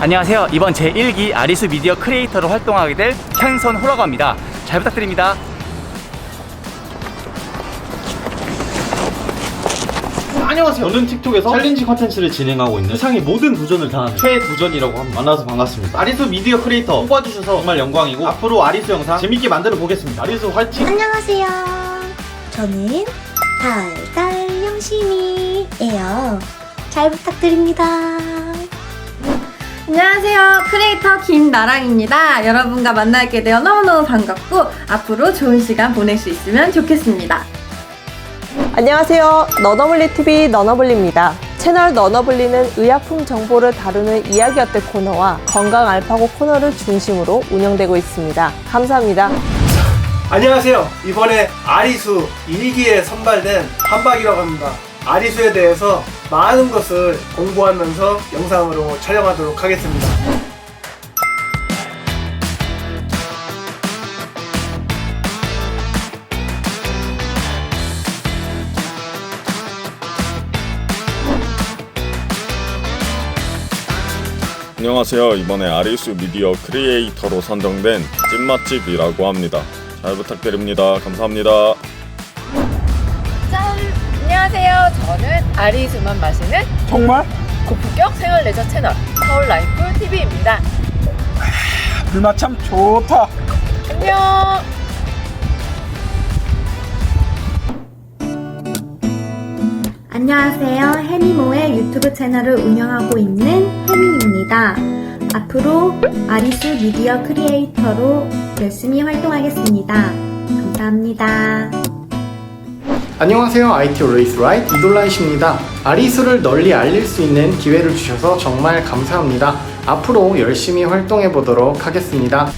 안녕하세요. 이번 제1기 아리수 미디어 크리에이터로 활동하게 될 현선 호라고 합니다. 잘 부탁드립니다. 안녕하세요. 저는 틱톡에서 챌린지 컨텐츠를 진행하고 있는 세상의 모든 도전을 다하는 최도전이라고 합니다. 만나서 반갑습니다. 아리수 미디어 크리에이터 뽑아주셔서 정말 영광이고 앞으로 아리수 영상 재밌게 만들어 보겠습니다. 아리수 화이팅! 안녕하세요. 저는 달달 영심이에요. 잘 부탁드립니다. 안녕하세요. 크리에이터 김나랑입니다. 여러분과 만나게 되어 너무너무 반갑고 앞으로 좋은 시간 보낼 수 있으면 좋겠습니다. 안녕하세요. 너너블리TV 너너블리입니다. 채널 너너블리는 의약품 정보를 다루는 이야기 어때 코너와 건강 알파고 코너를 중심으로 운영되고 있습니다. 감사합니다. 안녕하세요. 이번에 아리수 1기에 선발된 한박이라고 합니다. 아리수에 대해서 많은 것을 공부하면서 영상으로 촬영하도록 하겠습니다. 안녕하세요. 이번에 아리수 미디어 크리에이터로 선정된 찐맛집이라고 합니다. 잘 부탁드립니다. 감사합니다. 저는 아리수만 마시는 정말? 고품격 생활 레저 채널 서울 라이프 TV입니다. 불맛 참 좋다. 안녕! 안녕하세요. 해미모의 유튜브 채널을 운영하고 있는 해미입니다. 앞으로 아리수 미디어 크리에이터로 열심히 활동하겠습니다. 감사합니다. 안녕하세요. IT 레이스 라이트 이돌라이십니다. 아리수를 널리 알릴 수 있는 기회를 주셔서 정말 감사합니다. 앞으로 열심히 활동해 보도록 하겠습니다.